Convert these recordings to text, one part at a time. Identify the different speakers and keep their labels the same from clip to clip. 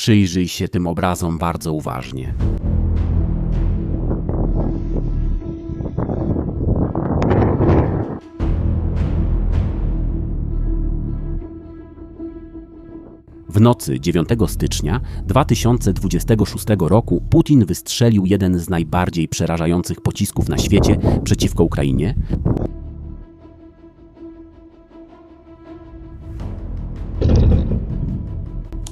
Speaker 1: Przyjrzyj się tym obrazom bardzo uważnie. W nocy 9 stycznia 2026 roku Putin wystrzelił jeden z najbardziej przerażających pocisków na świecie przeciwko Ukrainie.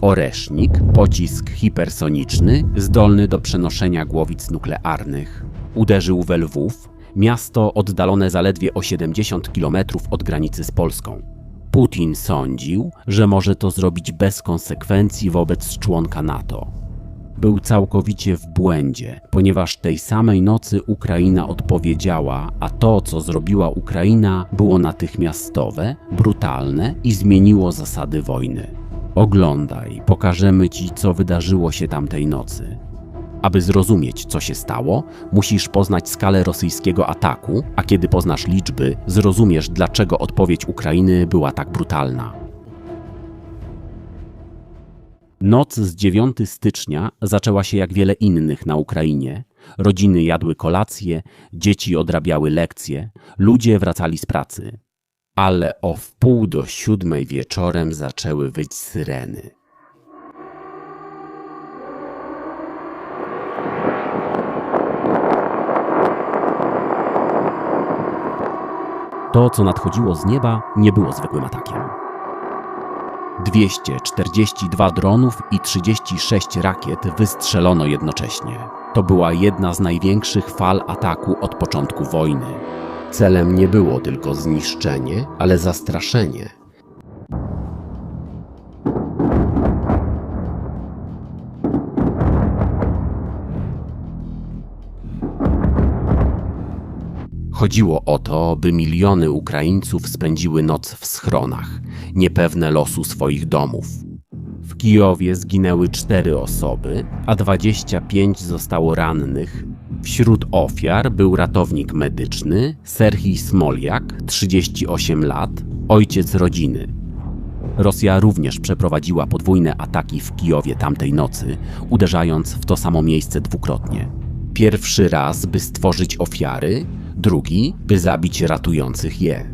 Speaker 1: Oresznik, pocisk hipersoniczny, zdolny do przenoszenia głowic nuklearnych. Uderzył we Lwów, miasto oddalone zaledwie o 70 km od granicy z Polską. Putin sądził, że może to zrobić bez konsekwencji wobec członka NATO. Był całkowicie w błędzie, ponieważ tej samej nocy Ukraina odpowiedziała, a to, co zrobiła Ukraina, było natychmiastowe, brutalne i zmieniło zasady wojny. Oglądaj, pokażemy ci, co wydarzyło się tamtej nocy. Aby zrozumieć, co się stało, musisz poznać skalę rosyjskiego ataku, a kiedy poznasz liczby, zrozumiesz, dlaczego odpowiedź Ukrainy była tak brutalna. Noc z 9 stycznia zaczęła się jak wiele innych na Ukrainie. Rodziny jadły kolacje, dzieci odrabiały lekcje, ludzie wracali z pracy. Ale o wpół do siódmej wieczorem zaczęły wyć syreny. To, co nadchodziło z nieba, nie było zwykłym atakiem. 242 dronów i 36 rakiet wystrzelono jednocześnie. To była jedna z największych fal ataku od początku wojny. Celem nie było tylko zniszczenie, ale zastraszenie. Chodziło o to, by miliony Ukraińców spędziły noc w schronach, niepewne losu swoich domów. W Kijowie zginęły cztery osoby, a 25 zostało rannych. Wśród ofiar był ratownik medyczny Serhii Smoljak, 38 lat, ojciec rodziny. Rosja również przeprowadziła podwójne ataki w Kijowie tamtej nocy, uderzając w to samo miejsce dwukrotnie. Pierwszy raz, by stworzyć ofiary, drugi, by zabić ratujących je.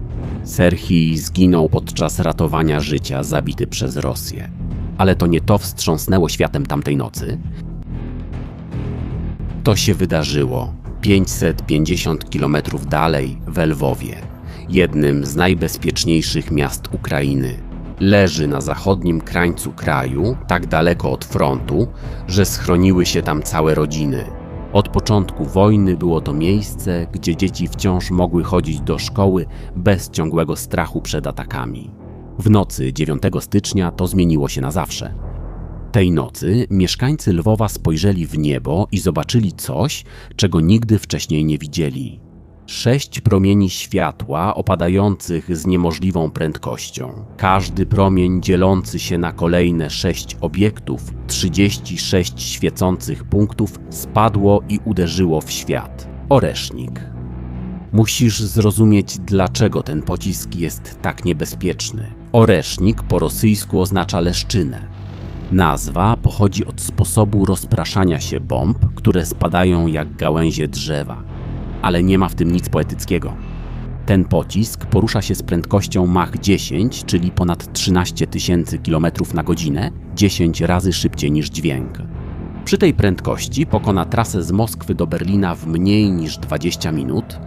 Speaker 1: Serhii zginął podczas ratowania życia zabity przez Rosję. Ale to nie to wstrząsnęło światem tamtej nocy. To się wydarzyło 550 km dalej w Lwowie, jednym z najbezpieczniejszych miast Ukrainy. Leży na zachodnim krańcu kraju, tak daleko od frontu, że schroniły się tam całe rodziny. Od początku wojny było to miejsce, gdzie dzieci wciąż mogły chodzić do szkoły bez ciągłego strachu przed atakami. W nocy 9 stycznia to zmieniło się na zawsze. Tej nocy mieszkańcy Lwowa spojrzeli w niebo i zobaczyli coś, czego nigdy wcześniej nie widzieli. Sześć promieni światła opadających z niemożliwą prędkością. Każdy promień dzielący się na kolejne sześć obiektów, 36 świecących punktów, spadło i uderzyło w świat. Oresznik. Musisz zrozumieć, dlaczego ten pocisk jest tak niebezpieczny. Oresznik po rosyjsku oznacza leszczynę. Nazwa pochodzi od sposobu rozpraszania się bomb, które spadają jak gałęzie drzewa. Ale nie ma w tym nic poetyckiego. Ten pocisk porusza się z prędkością Mach 10, czyli ponad 13 tysięcy km na godzinę, 10 razy szybciej niż dźwięk. Przy tej prędkości pokona trasę z Moskwy do Berlina w mniej niż 20 minut.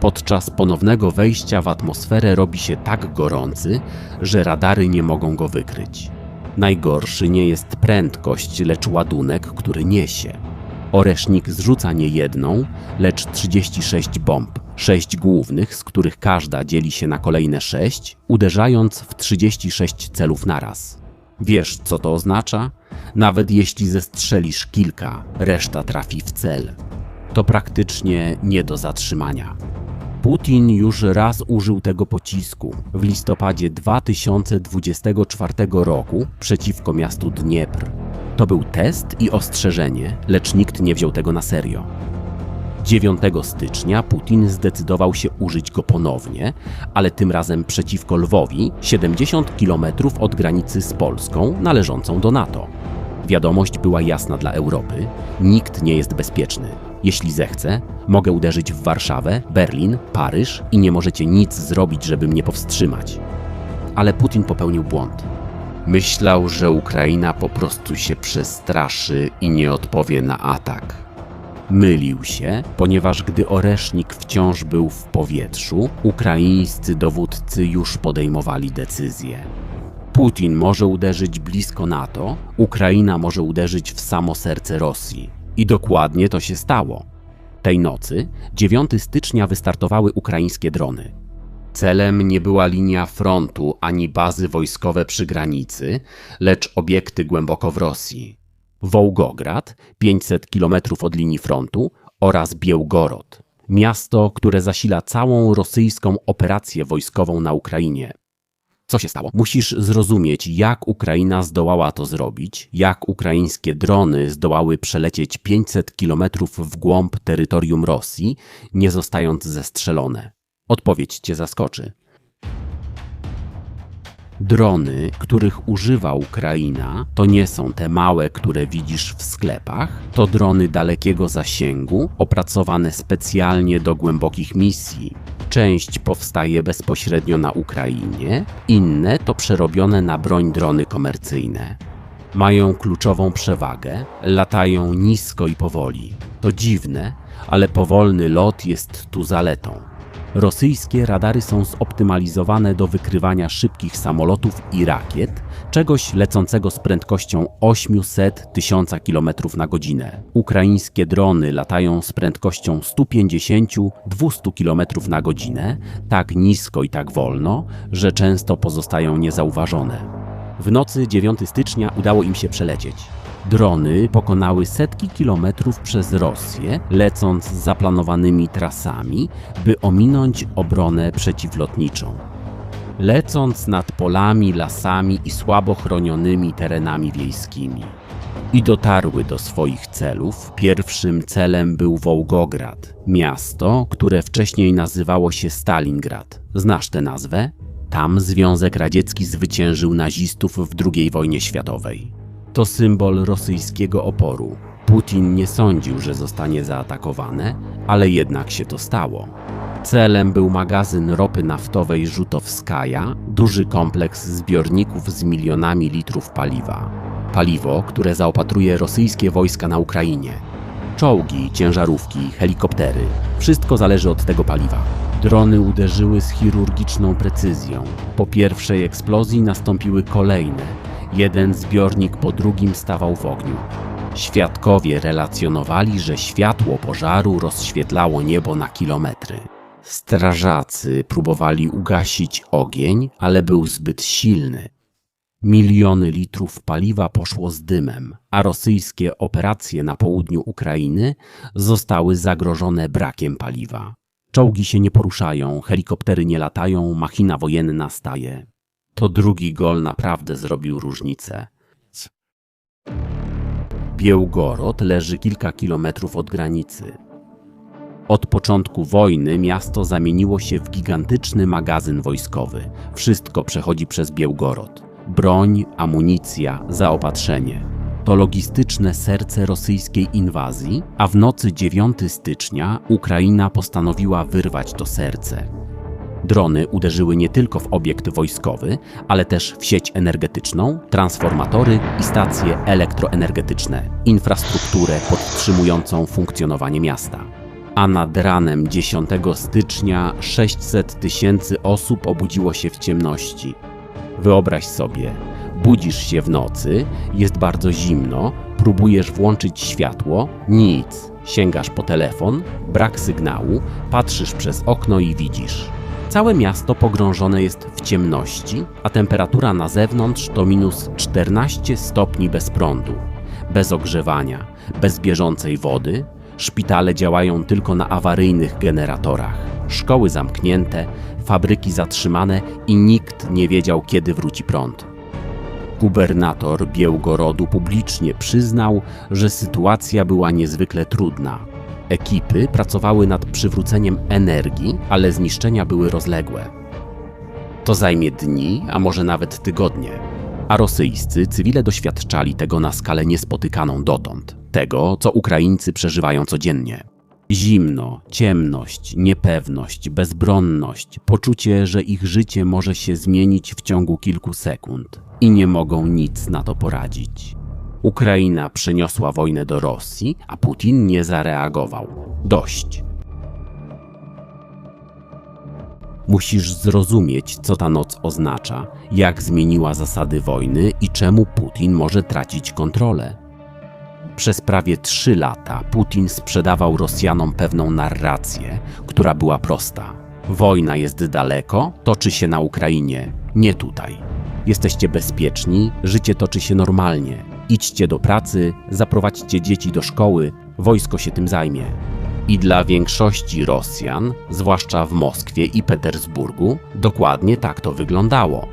Speaker 1: Podczas ponownego wejścia w atmosferę robi się tak gorący, że radary nie mogą go wykryć. Najgorszy nie jest prędkość, lecz ładunek, który niesie. Oresznik zrzuca nie jedną, lecz 36 bomb, 6 głównych, z których każda dzieli się na kolejne 6, uderzając w 36 celów naraz. Wiesz, co to oznacza? Nawet jeśli zestrzelisz kilka, reszta trafi w cel. To praktycznie nie do zatrzymania. Putin już raz użył tego pocisku w listopadzie 2024 roku przeciwko miastu Dniepr. To był test i ostrzeżenie, lecz nikt nie wziął tego na serio. 9 stycznia Putin zdecydował się użyć go ponownie, ale tym razem przeciwko Lwowi, 70 km od granicy z Polską należącą do NATO. Wiadomość była jasna dla Europy: nikt nie jest bezpieczny. Jeśli zechcę, mogę uderzyć w Warszawę, Berlin, Paryż i nie możecie nic zrobić, żeby mnie powstrzymać. Ale Putin popełnił błąd. Myślał, że Ukraina po prostu się przestraszy i nie odpowie na atak. Mylił się, ponieważ gdy oresznik wciąż był w powietrzu, ukraińscy dowódcy już podejmowali decyzje. Putin może uderzyć blisko NATO, Ukraina może uderzyć w samo serce Rosji. I dokładnie to się stało. Tej nocy, 9 stycznia, wystartowały ukraińskie drony. Celem nie była linia frontu ani bazy wojskowe przy granicy, lecz obiekty głęboko w Rosji. Wołgograd, 500 km od linii frontu, oraz Białgorod, miasto, które zasila całą rosyjską operację wojskową na Ukrainie. Co się stało? Musisz zrozumieć, jak Ukraina zdołała to zrobić, jak ukraińskie drony zdołały przelecieć 500 km w głąb terytorium Rosji, nie zostając zestrzelone. Odpowiedź cię zaskoczy. Drony, których używa Ukraina, to nie są te małe, które widzisz w sklepach, to drony dalekiego zasięgu, opracowane specjalnie do głębokich misji. Część powstaje bezpośrednio na Ukrainie, inne to przerobione na broń drony komercyjne. Mają kluczową przewagę, latają nisko i powoli. To dziwne, ale powolny lot jest tu zaletą. Rosyjskie radary są zoptymalizowane do wykrywania szybkich samolotów i rakiet, czegoś lecącego z prędkością 800 tysiąca km na godzinę. Ukraińskie drony latają z prędkością 150-200 km na godzinę, tak nisko i tak wolno, że często pozostają niezauważone. W nocy 9 stycznia udało im się przelecieć. Drony pokonały setki kilometrów przez Rosję, lecąc zaplanowanymi trasami, by ominąć obronę przeciwlotniczą. Lecąc nad polami, lasami i słabo chronionymi terenami wiejskimi. I dotarły do swoich celów. Pierwszym celem był Wołgograd, miasto, które wcześniej nazywało się Stalingrad. Znasz tę nazwę? Tam Związek Radziecki zwyciężył nazistów w II wojnie światowej. To symbol rosyjskiego oporu. Putin nie sądził, że zostanie zaatakowane, ale jednak się to stało. Celem był magazyn ropy naftowej Rzutowskaja, duży kompleks zbiorników z milionami litrów paliwa. Paliwo, które zaopatruje rosyjskie wojska na Ukrainie. Czołgi, ciężarówki, helikoptery wszystko zależy od tego paliwa. Drony uderzyły z chirurgiczną precyzją. Po pierwszej eksplozji nastąpiły kolejne, Jeden zbiornik po drugim stawał w ogniu. Świadkowie relacjonowali, że światło pożaru rozświetlało niebo na kilometry. Strażacy próbowali ugasić ogień, ale był zbyt silny. Miliony litrów paliwa poszło z dymem, a rosyjskie operacje na południu Ukrainy zostały zagrożone brakiem paliwa. Czołgi się nie poruszają, helikoptery nie latają, machina wojenna staje. To drugi gol naprawdę zrobił różnicę. Białgorod leży kilka kilometrów od granicy. Od początku wojny miasto zamieniło się w gigantyczny magazyn wojskowy. Wszystko przechodzi przez Białgorod. Broń, amunicja, zaopatrzenie. To logistyczne serce rosyjskiej inwazji, a w nocy 9 stycznia Ukraina postanowiła wyrwać to serce. Drony uderzyły nie tylko w obiekt wojskowy, ale też w sieć energetyczną, transformatory i stacje elektroenergetyczne, infrastrukturę podtrzymującą funkcjonowanie miasta. A nad ranem 10 stycznia 600 tysięcy osób obudziło się w ciemności. Wyobraź sobie, budzisz się w nocy, jest bardzo zimno, próbujesz włączyć światło, nic. Sięgasz po telefon, brak sygnału, patrzysz przez okno i widzisz. Całe miasto pogrążone jest w ciemności, a temperatura na zewnątrz to minus 14 stopni bez prądu, bez ogrzewania, bez bieżącej wody. Szpitale działają tylko na awaryjnych generatorach, szkoły zamknięte, fabryki zatrzymane i nikt nie wiedział, kiedy wróci prąd. Gubernator Białgorodu publicznie przyznał, że sytuacja była niezwykle trudna Ekipy pracowały nad przywróceniem energii, ale zniszczenia były rozległe. To zajmie dni, a może nawet tygodnie. A rosyjscy cywile doświadczali tego na skalę niespotykaną dotąd, tego, co Ukraińcy przeżywają codziennie. Zimno, ciemność, niepewność, bezbronność, poczucie, że ich życie może się zmienić w ciągu kilku sekund i nie mogą nic na to poradzić. Ukraina przeniosła wojnę do Rosji, a Putin nie zareagował. Dość. Musisz zrozumieć, co ta noc oznacza, jak zmieniła zasady wojny i czemu Putin może tracić kontrolę. Przez prawie trzy lata Putin sprzedawał Rosjanom pewną narrację, która była prosta. Wojna jest daleko, toczy się na Ukrainie, nie tutaj. Jesteście bezpieczni, życie toczy się normalnie. Idźcie do pracy, zaprowadźcie dzieci do szkoły, wojsko się tym zajmie. I dla większości Rosjan, zwłaszcza w Moskwie i Petersburgu, dokładnie tak to wyglądało.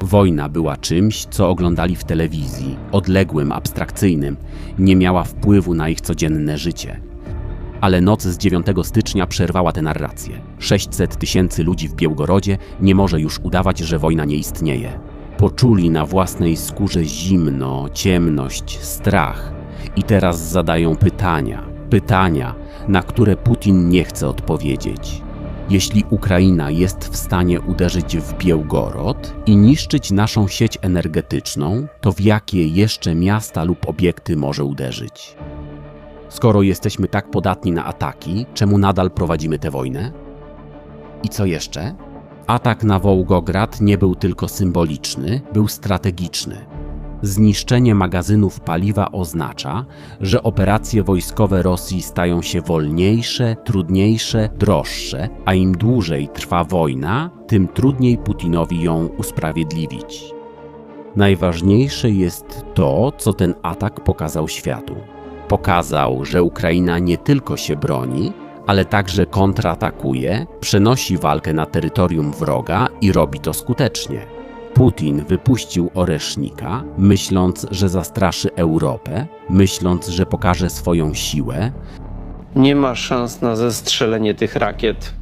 Speaker 1: Wojna była czymś, co oglądali w telewizji, odległym, abstrakcyjnym, nie miała wpływu na ich codzienne życie. Ale noc z 9 stycznia przerwała tę narrację. 600 tysięcy ludzi w Białgorodzie nie może już udawać, że wojna nie istnieje. Poczuli na własnej skórze zimno, ciemność, strach i teraz zadają pytania. Pytania, na które Putin nie chce odpowiedzieć. Jeśli Ukraina jest w stanie uderzyć w Białgorod i niszczyć naszą sieć energetyczną, to w jakie jeszcze miasta lub obiekty może uderzyć? Skoro jesteśmy tak podatni na ataki, czemu nadal prowadzimy tę wojnę? I co jeszcze? Atak na Wołgograd nie był tylko symboliczny, był strategiczny. Zniszczenie magazynów paliwa oznacza, że operacje wojskowe Rosji stają się wolniejsze, trudniejsze, droższe, a im dłużej trwa wojna, tym trudniej Putinowi ją usprawiedliwić. Najważniejsze jest to, co ten atak pokazał światu. Pokazał, że Ukraina nie tylko się broni, ale także kontratakuje, przenosi walkę na terytorium wroga i robi to skutecznie. Putin wypuścił oresznika, myśląc, że zastraszy Europę, myśląc, że pokaże swoją siłę,
Speaker 2: Nie ma szans na zestrzelenie tych rakiet.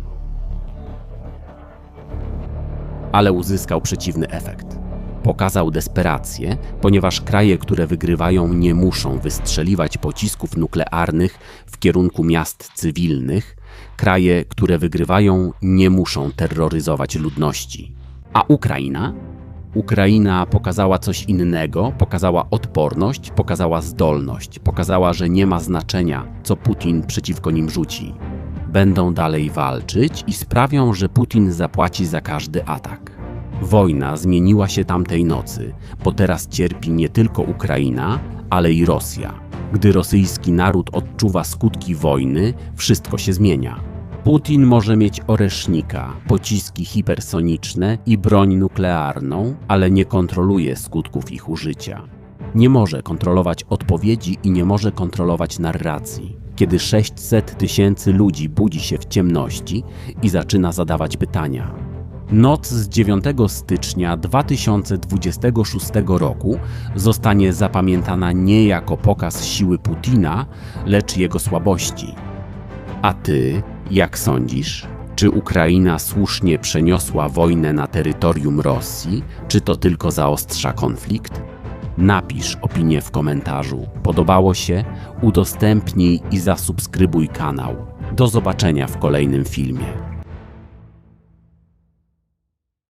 Speaker 1: ale uzyskał przeciwny efekt. Pokazał desperację, ponieważ kraje, które wygrywają, nie muszą wystrzeliwać pocisków nuklearnych w kierunku miast cywilnych, kraje, które wygrywają, nie muszą terroryzować ludności. A Ukraina? Ukraina pokazała coś innego, pokazała odporność, pokazała zdolność, pokazała, że nie ma znaczenia, co Putin przeciwko nim rzuci. Będą dalej walczyć i sprawią, że Putin zapłaci za każdy atak. Wojna zmieniła się tamtej nocy, bo teraz cierpi nie tylko Ukraina, ale i Rosja. Gdy rosyjski naród odczuwa skutki wojny, wszystko się zmienia. Putin może mieć oresznika, pociski hipersoniczne i broń nuklearną, ale nie kontroluje skutków ich użycia. Nie może kontrolować odpowiedzi i nie może kontrolować narracji. Kiedy 600 tysięcy ludzi budzi się w ciemności i zaczyna zadawać pytania. Noc z 9 stycznia 2026 roku zostanie zapamiętana nie jako pokaz siły Putina, lecz jego słabości. A ty, jak sądzisz? Czy Ukraina słusznie przeniosła wojnę na terytorium Rosji, czy to tylko zaostrza konflikt? Napisz opinię w komentarzu. Podobało się? Udostępnij i zasubskrybuj kanał. Do zobaczenia w kolejnym filmie.